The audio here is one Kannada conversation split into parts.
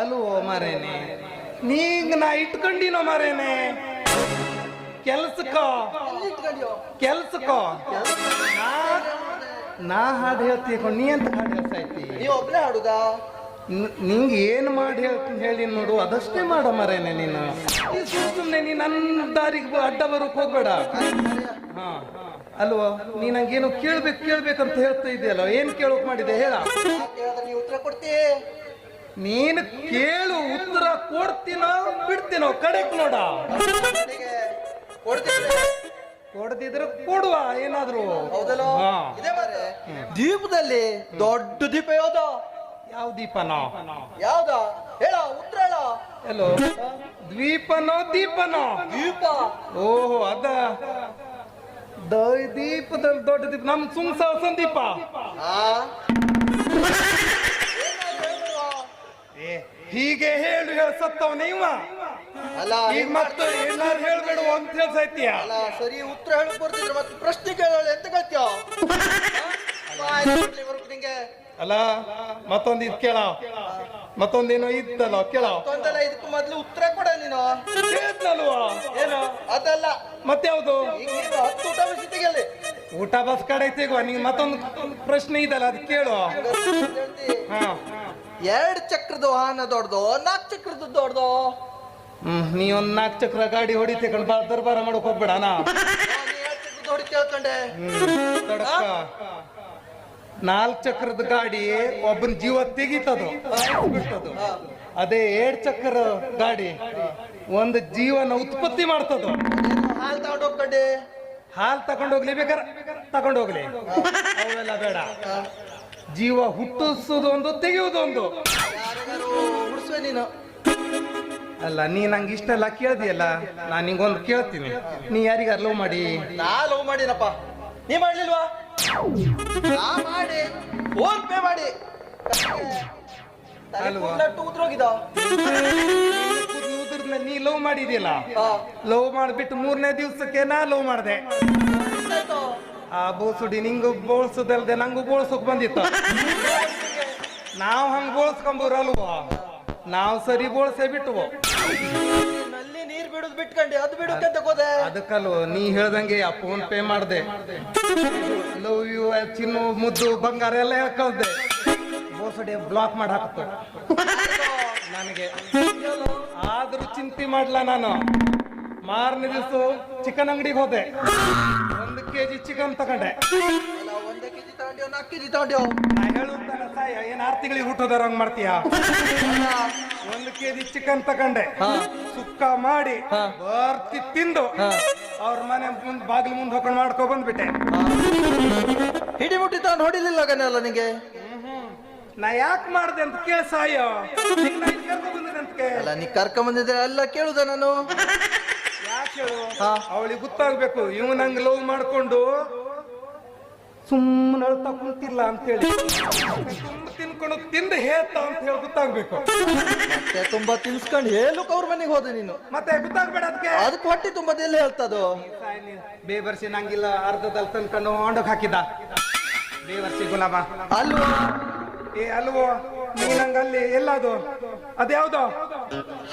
ಅಲ್ವೋ ಮಾರೇನೆ. ನೀಂಗ್ ನಾ ಇಟ್ಕೊಂಡಿನೋ ಮಾರೇನೆ. ಕೆಲ್ಸಕ್ಕೋ? ಕೆಲ್ಸಕ್ಕೋ. ನಾ ನಾ ಹಾಡು ಹೇಳ್ತಿ ನೀ ಅಂತ ಹಾಡು ಹೇಳ್ತೈತಿ ನೀವ್ ಒಬ್ಬನೇ ಹಾಡುದಾ? ನಿಂಗೆ ಏನು ಮಾಡಿ ಹೇಳ್ತೀನಿ ಹೇಳಿ ನೋಡು ಅದಷ್ಟೇ ಮಾಡ ಮರೇನೆ ನೀನು. ಸುಮ್ಮನೆ ನೀ ನನ್ನ ದಾರಿಗೆ ಅಡ್ಡ ಬರೋಕ್ ಹೋಗ್ಬೇಡ. ಹಾ. ಅಲ್ವೋ ನೀ ನಂಗೇನು ಕೇಳ್ಬೇಕು ಕೇಳ್ಬೇಕಂತ ಹೇಳ್ತಾ ಇದೆಯಲ್ಲ ಏನ್ ಕೇಳೋಕ್ ಮಾಡಿದೆ ಹೇಳ. ನೀವು ಉತ್ತರ ಕೊಡ್ತೀಯ ನೀನು ಕೇಳು ಉತ್ತರ ಕೊಡ್ತೀನೋ ಬಿಡ್ತೀನೋ ಕಡೆಕ್ ನೋಡ. ಕೊಡದಿದ್ರೆ ಕೊಡುವ ಏನಾದ್ರು. ಹೌದಲ್ಲ? ದೀಪದಲ್ಲಿ ದೊಡ್ಡ ದೀಪ ಯಾವ್ದ? ಯಾವ ದೀಪನ ಯಾವ್ದ? ಹೇಳ ಉತ್ತರ ಹೇಳ. ಎಲ್ಲೋ? ದ್ವೀಪನೋ ದೀಪನೋ ದೀಪ ಓಹೋ ಅದ. ದೀಪದಲ್ಲಿ ದೊಡ್ಡ ದೀಪ ನಮ್ ಆ? ಏ, ಹೀಗೆ ಹೇಳು ಹೇಳ ಸತ್ತವ ನೀವ ಅಲ್ಲ ಈಗ ಮತ್ತೆ ಹೇಳ್ಬೇಡ ಅಂತ ಹೇಳ್ಸೈತಿಯ. ಅಲ್ಲ ಸರಿ ಉತ್ತರ ಹೇಳಿ ಬರ್ತಿದ್ರೆ ಮತ್ತೆ ಪ್ರಶ್ನೆ ಕೇಳೋಳು ಎಂತ ಕೇಳ್ತೀಯ? ನಿಂಗೆ. ಅಲ್ಲ ಮತ್ತೊಂದು ಇದು ಕೇಳ ಮತ್ತೊಂದೇನೋ ಇತ್ತಲ್ಲ ಕೇಳ ಮತ್ತೊಂದಲ್ಲ ಇದಕ್ಕೆ ಮೊದ್ಲು ಉತ್ತರ ಕೊಡ ನೀನು. ಕೇಳ್ತಲ್ವಾ ಏನು? ಅದಲ್ಲ. ಮತ್ತೆ ಯಾವ್ದು? ಈಗ ನೀನು ಹತ್ತು ಊಟ ಬಿಸಿ ಅಲ್ಲಿ ಊಟ ಬಸ್ ಕಡೆ ತೆಗುವ ನಿಂಗೆ ಮತ್ತೊಂದು ಪ್ರಶ್ನೆ ಇದಲ್ಲ ಅದ್ ಕೇಳು. ಹಾ. ಎರಡು ಚಕ್ರದ ವಾಹನ ದೊಡ್ಡದು ನಾಲ್ಕು ಚಕ್ರದ ದೊಡ್ಡದು. ಹ್ಮ್ ನೀ ಒಂದ್ ನಾಲ್ಕು ಚಕ್ರ ಗಾಡಿ ಹೊಡಿತಿ ಬಾ ದರ್ಬಾರ ಮಾಡಕ್ ಹೋಗ್ಬೇಡ ನಾ. ತಡಕ. ನಾಲ್ಕು ಚಕ್ರದ ಗಾಡಿ ಒಬ್ಬನ ಜೀವ ತೆಗಿತದು ಬಿಡ್ತದು ಅದೇ ಏಡ್ ಚಕ್ರ ಗಾಡಿ ಒಂದು ಜೀವನ ಉತ್ಪತ್ತಿ ಮಾಡ್ತದ. ಹಾಲು ತಗೊಂಡು ಹೋಗ್ಕೊಂಡೆ ಹಾಲ್ ತಗೊಂಡೋಗ್ಲಿ ಬೇಕಾರೆ ತಗೊಂಡೋಗ್ಲಿ ಅವೆಲ್ಲ ಬೇಡ. ಜೀವ ಹುಟ್ಟಿಸೋದು ಒಂದು ತೆಗೆಯುವುದು ಒಂದು. ಯಾರಿಗಾರು ಉಡ್ಸುವೆ ನೀನು ಅಲ್ಲ ನೀ ನಂಗೆ ಇಷ್ಟೆಲ್ಲ ಕೇಳ್ದಿಯಲ್ಲ ನಾನು ನಿಂಗೊಂದು ಕೇಳ್ತೀನಿ. ನೀ ಯಾರಿಗ ಲವ್ ಮಾಡಿ? ನಾ ಲವ್ ಮಾಡಿನಪ್ಪ. ನೀ ಮಾಡ್ಲಿಲ್ವಾ? ನಾ ಮಾಡಿ. ಫೋನ್ ಪೇ ಮಾಡಿ. ಅಲ್ವಾ? ನೀ ಲವ್ ಮಾಡಿದ್ಯಲ್ಲ? ಲವ್ ಮಾಡ್ಬಿಟ್ಟು ಮೂರನೇ ದಿವ್ಸಕ್ಕೆ ನಾ ಲವ್ ಮಾಡಿದೆ? ಆ ಬೋಸುಡಿ ನಿಂಗು ಬೋಳ್ಸುದಲ್ದೆ ನಂಗೂ ಬೋಳ್ಸೋಕ್ ಬಂದಿತ್ತು. ನಾವು ಹಂಗ್ ಬೋಳ್ಸ್ಕೊಂಬರಲ್ವಾ ನಾವು ಸರಿ ಬೋಳ್ಸೇ ಬಿಟ್ಟು ನಲ್ಲಿ ನೀರ್ ಬಿಡುದು ಬಿಟ್ಕೊಂಡೆ ಅದು ಬಿಡುಕಂತ ತಗೋದೆ ಅದಕ್ಕಲ್ವ ನೀ ಹೇಳ್ದಂಗೆ ಆ ಫೋನ್ ಪೇ ಮಾಡ್ದೆ. ಲವ್ ಯು ಚಿನ್ನು ಮುದ್ದು ಬಂಗಾರ ಎಲ್ಲ ಹೇಳ್ಕೊಳ್ದೆ. ಬೋಸುಡಿ ಬ್ಲಾಕ್ ಮಾಡಿ ಹಾಕ್ತು. ನನಗೆ. ಆದ್ರೂ ಚಿಂತೆ ಮಾಡ್ಲ ನಾನು? ಮಾರನೇ ದಿವಸ ಚಿಕನ್ ಅಂಗಡಿಗೆ ಹೋದೆ. ಕೆಜಿ ಚಿಕನ್ ತಗೊಂಡೆ. ಅಲ್ಲ ಒಂದೇ ಕೆಜಿ ನಾಲ್ಕು ಕೆಜಿ ನಾ ಹೇಳುತ್ತಾನ ಸಾಯ ಏನ್ ಆರ್ ತಿಂಗಳಿಗೆ ಹುಟ್ಟೋದಾರ ಹಂಗ್ ಮಾಡ್ತೀಯ? ಒಂದ್ ಕೆಜಿ ಚಿಕನ್ ತಗೊಂಡೆ. ಸುಕ್ಕ ಮಾಡಿ ಬರ್ತಿ ತಿಂದು ಅವ್ರ ಮನೆ ಮುಂದ್ ಬಾಗಿಲು ಮುಂದೆ ಹೋಗ್ಕೊಂಡು ಮಾಡ್ಕೊ ಬಂದ್ಬಿಟ್ಟೆ. ಹಿಡಿ ಮುಟ್ಟಿ ತಗೊಂಡು ಹೊಡಿಲಿಲ್ಲ ಗನೆಲ್ಲ ನಿಂಗೆ? ನಾ ಯಾಕೆ ಮಾಡ್ದೆ ಅಂತ ಕೇಳ ಸಾಯ. ಅಂತ ಅಲ್ಲ ನೀ ಕರ್ಕೊಂಡ್ ಬಂದಿದ್ರೆ ಎಲ್ಲ ಕೇಳುದ ನಾನು. ಅವಳಿಗೆ ಗೊತ್ತಾಗ್ಬೇಕು. ಇವ್ ನಂಗೆ ಲವ್ ಮಾಡ್ಕೊಂಡು ಸುಮ್ಮನೆ ಅಳ್ತಾ ಕುಂತಿಲ್ಲ ಅಂತೇಳಿ. ತುಂಬಾ ತಿನ್ಕೊಂಡು ತಿಂದು ಹೇತ ಅಂತ ಹೇಳಿ ಗೊತ್ತಾಗ್ಬೇಕು. ಮತ್ತೆ ತುಂಬಾ ತಿನ್ಸ್ಕೊಂಡು ಹೇಳಕ್ ಅವ್ರ ಮನೆಗೆ ಹೋದೆ ನೀನು. ಮತ್ತೆ ಗೊತ್ತಾಗ್ಬೇಡ ಅದಕ್ಕೆ ಅದಕ್ಕೆ ಹೊಟ್ಟಿ ತುಂಬಾ ಎಲ್ಲಿ ಹೇಳ್ತದು? ಬೇಬರ್ಸಿ ನಂಗಿಲ್ಲ ಅರ್ಧದಲ್ಲಿ ತಂದ್ಕೊಂಡು ಹೊಂಡಕ್ ಹಾಕಿದ್ದ ಬೇಬರ್ಸಿ ಗುಲಾಮ. ಅಲ್ವಾ? ಏ ಅಲ್ವೋ? ನೀ ನಂಗಲ್ಲಿ ಎಲ್ಲದು? ಅದ್ಯಾವ್ದು?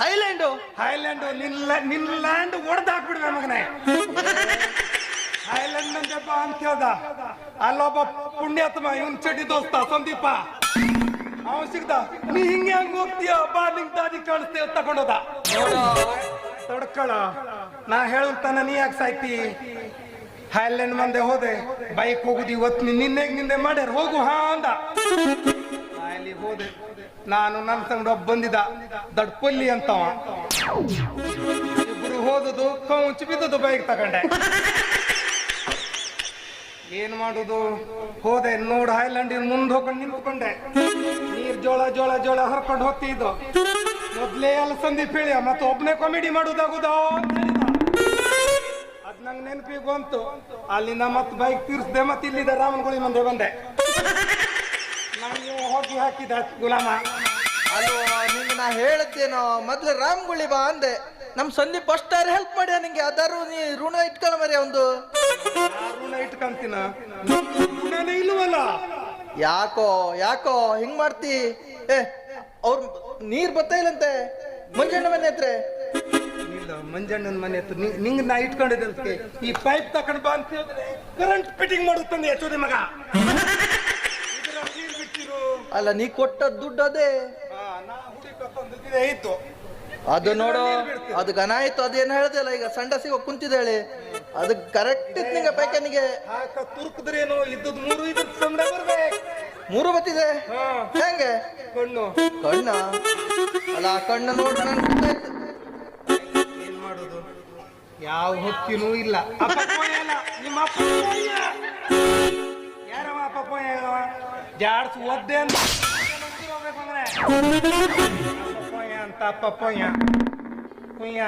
ಹೈಲ್ಯಾಂಡು. ಹೈಲ್ಯಾಂಡ್. ನಿನ್ನ ನಿನ್ನ ಲ್ಯಾಂಡ್ ಒಡೆದು ಹಾಕ್ಬಿಡ್ವೆ ಮಗನೇ. ಹೈಲ್ಯಾಂಡ್ ನಂದಪ್ಪ ಅಂತ ಹೇಳ್ದ. ಅಲ್ಲೊಬ್ಬ ಪುಣ್ಯಾತ್ಮ ಇವನ್ ಚಡಿ ದೋಸ್ತ ಸಂದೀಪ. ಅವ ಸಿಗ್ದ. ನೀ ಹಿಂಗೆ ಹಂಗ ಹೋಗ್ತೀಯ? ಬಾ ನಿಂಗ್ ದಾರಿ ಕಾಣಿಸ್ತೇವ ತಗೊಂಡೋದ. ತೊಡ್ಕಳ ನಾ ಹೇಳುತ್ತಾನ ನೀ ಯಾಕೆ ಸಾಯ್ತಿ? ಹೈಲ್ಯಾಂಡ್ ಮಂದೆ ಹೋದೆ. ಬೈಕ್ ಹೋಗುದು ಇವತ್ತು ನೀನ್ ನಿನ್ನೆಗ್ ನಿಂದೆ ಮಾಡ್ಯಾರ. ಹೋಗು ಹಾ ಅಂದ. ನಾನು ನನ್ನ ಒಬ್ಬ ಬಂದಿದ್ದ ದಡ್ಪಲ್ಲಿ ಅಂತವ. ಇಬ್ರು ಹೋದದು, ಕೌಂಚ್ ಬಿದ್ದದು ಬೈಕ್ ತಗೊಂಡೆ. ಏನ್ ಮಾಡುದು? ಹೋದೆ, ನೋಡ್ ಹೈಲ್ಯಾಂಡ್ ಮುಂದೆ ಹೋಗ್ಕೊಂಡು ನಿಂತ್ಕೊಂಡೆ. ನೀರ್ ಜೋಳ ಜೋಳ ಜೋಳ ಹರ್ಕೊಂಡು ಹೋಗ್ತಿದ್ದು. ಮೊದ್ಲೇ ಅಲ್ಲ ಸಂದೀಪ್ ಹೇಳಿ ಮತ್ತೆ ಒಬ್ನೇ ಕಾಮಿಡಿ ಮಾಡುದಾಗುದೋ? ಅದ್ ನಂಗೆ ನೆನಪಿಗೆ ಬಂತು. ಅಲ್ಲಿಂದ ಮತ್ತೆ ಬೈಕ್ ತೀರ್ಸ್ದೆ, ಮತ್ತೆ ಇಲ್ಲಿದ್ದ ರಾಮನಗುಳಿ ಮುಂದೆ ಬಂದೆ. ಹೋಗಿ ಹಾಕಿದ ಗುಲಾಮ. ಅಲ್ಲೋ ನಿಂಗೆ ನಾ ಹೇಳ್ತೇನೋ ಮೊದ್ಲು ರಾಮ್ ಗುಳಿ ಬಾ ಅಂದೆ. ನಮ್ ಸಂದೀಪ್ ಅಷ್ಟಾರು ಹೆಲ್ಪ್ ಮಾಡ್ಯ ನಿಂಗೆ? ಅದಾರು ನೀ ಋಣ ಇಟ್ಕೊಳ ಮರಿ ಒಂದು? ಋಣ ಇಟ್ಕೊಂತೀನಿ? ಋಣನೇ ಇಲ್ವಲ್ಲ ಯಾಕೋ ಯಾಕೋ ಹಿಂಗ್ ಮಾಡ್ತಿ? ಏ ಅವ್ರ ನೀರ್ ಬರ್ತಾ ಇಲ್ಲಂತೆ. ಮಂಜಣ್ಣ ಮನೆ ಹತ್ರ. ಇಲ್ಲ ಮಂಜಣ್ಣನ ಮನೆ ಹತ್ರ. ನಿಂಗ್ ನಾ ಇಟ್ಕೊಂಡಿದ್ದೆ ಅದಕ್ಕೆ. ಈ ಪೈಪ್ ತಕೊಂಡ್ ಬಾ ಅಂತ ಹೇಳಿದ್ರೆ ಕರೆಂಟ್ ಫಿಟ್ಟಿಂಗ್ ಮಾಡುತ್ತಂದೆ ಮಗ. ಅಲ್ಲ ನೀ ಕೊಟ್ಟ ದುಡ್ಡು ಅದೇ ಇತ್ತು ಅದು ನೋಡು ಅದು ಘನ ಆಯ್ತು ಅದೇನು ಹೇಳ್ದಲ್ಲ ಈಗ ಸಂಡ ಸಿಗೋ ಕುಂತಿದ್ದಾಳೆ ಅದು ಕರೆಕ್ಟ್ ಇತ್ತು ನಿಂಗೆ ಪೈಕನಿಗೆ ತುರುಕಿದ್ರೇನು ಮೂರು ಸಂಬಳ ಬರ್ಬೇಕು ಮೂರು ಬತ್ತಿದೆ ಹೆಂಗೆ ಕಣ್ಣು ಕಣ್ಣ ಅಲ್ಲ ಆ ಕಣ್ಣು ನೋಡು ನನ್ ಗೊತ್ತಾಯ್ತು ಏನ್ ಮಾಡೋದು ಯಾವ ಹೊತ್ತಿನೂ ಇಲ್ಲ ನಿಮ್ಮ ಯಾರವ ಪಪ್ಪ ಹೇಳವ ಜಾಡ್ಸ್ ಒದ್ದೆ ಅಂತ ಪಪ್ಪಯ್ಯ ಕುಯ್ಯ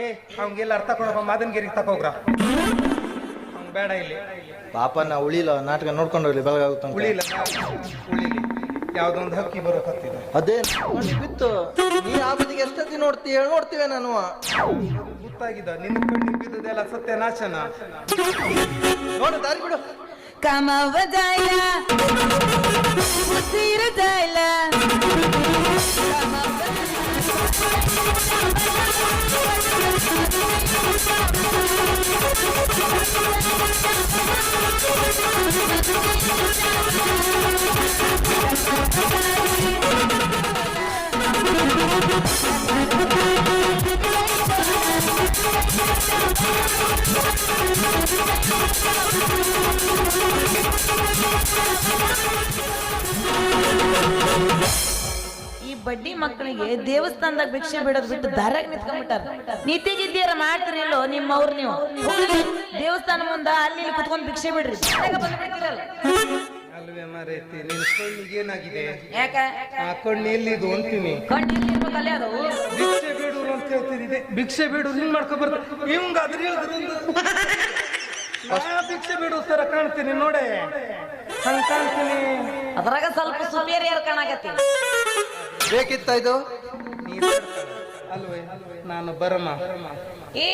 ಏ ಅವಂಗೆಲ್ಲ ಅರ್ಥ ಕೊಡಪ್ಪ ಮಾದನ್ಗಿರಿಗೆ ತಕೋಗ್ರ ಅವ್ನು ಬೇಡ ಇಲ್ಲಿ ಪಾಪ ನಾ ಉಳಿಲ್ಲ ನಾಟಕ ನೋಡ್ಕೊಂಡು ಹೋಗ್ಲಿ ಬೆಳಗಾಗುತ್ತ ಉಳಿಲ ಉಳಿಲಿ. ಯಾವ್ದೊಂದು ಹಕ್ಕಿ ಬರೋಕತ್ತಿದೆ. ಅದೇ ಬಿತ್ತು. ನೀ ಆ ಬದಿಗೆ ಎಷ್ಟೊತ್ತಿ ನೋಡ್ತಿ ಹೇಳಿ ನೋಡ್ತೀವಿ ನಾನು. ಗೊತ್ತಾಗಿದ ನಿನ್ನ ಕಣ್ಣು ಬಿದ್ದದೆಲ್ಲ ಸತ್ಯನಾಶನ. ನೋಡು ದಾರಿ ಬಿಡು. كما بدايا وصير دايلا كما بدايا ಈ ಬಡ್ಡಿ ಮಕ್ಕಳಿಗೆ ದೇವಸ್ಥಾನದಾಗ ಭಿಕ್ಷೆ ಬಿಡೋದು ಬಿಟ್ಟು ದಾರಾಗ ನಿಂತ್ಕೊಂಡ್ಬಿಟ್ಟಾರ ನೀತಿ ಗಿದ್ದಿಯರ ಮಾಡ್ತಿರಿಲ್ಲೋ ನಿಮ್ಮ ಅವ್ರು ನೀವು ದೇವಸ್ಥಾನ ಮುಂದ, ಅಲ್ಲಿ ಕುತ್ಕೊಂಡು ಭಿಕ್ಷೆ ಬಿಡ್ರಿ. ಅಲ್ವೇ ಮಾರೈತಿ ನಿನ್ನ ಕಣ್ಣಿಗೆ ಏನಾಗಿದೆ? ಯಾಕ? ಆ ಕಣ್ಣು ಎಲ್ಲಿದು ಅಂತೀನಿ? ಕಣ್ಣು ಎಲ್ಲಿ ಇರ್ಬೇಕು ಅಲ್ಲೇ ಅದವು ಭಿಕ್ಷೆ ಬೇಡೂರು ಅಂತ ಹೇಳ್ತಿದ್ದೆ ಭಿಕ್ಷೆ ಬೇಡೂರು ಹಿಂಗ್ ಮಾಡ್ಕೊ ಬರ್ತಾರೆ ಇವಂಗ ಅದ್ರ ಹೇಳಿದ್ರು ನಾ ಭಿಕ್ಷೆ ಬೇಡೂರು ಸರ ಕಾಣ್ತೀನಿ ನೋಡೆ. ಹಂಗ ಕಾಣ್ತೀನಿ. ಅದ್ರಾಗ ಸ್ವಲ್ಪ ಸುಪೀರಿಯರ್ ಕಾಣಕತ್ತಿ. ಬೇಕಿತ್ತ ಇದು? ನೀ ಅಲ್ವೇ ನಾನು ಬರಮ್ಮ ಏ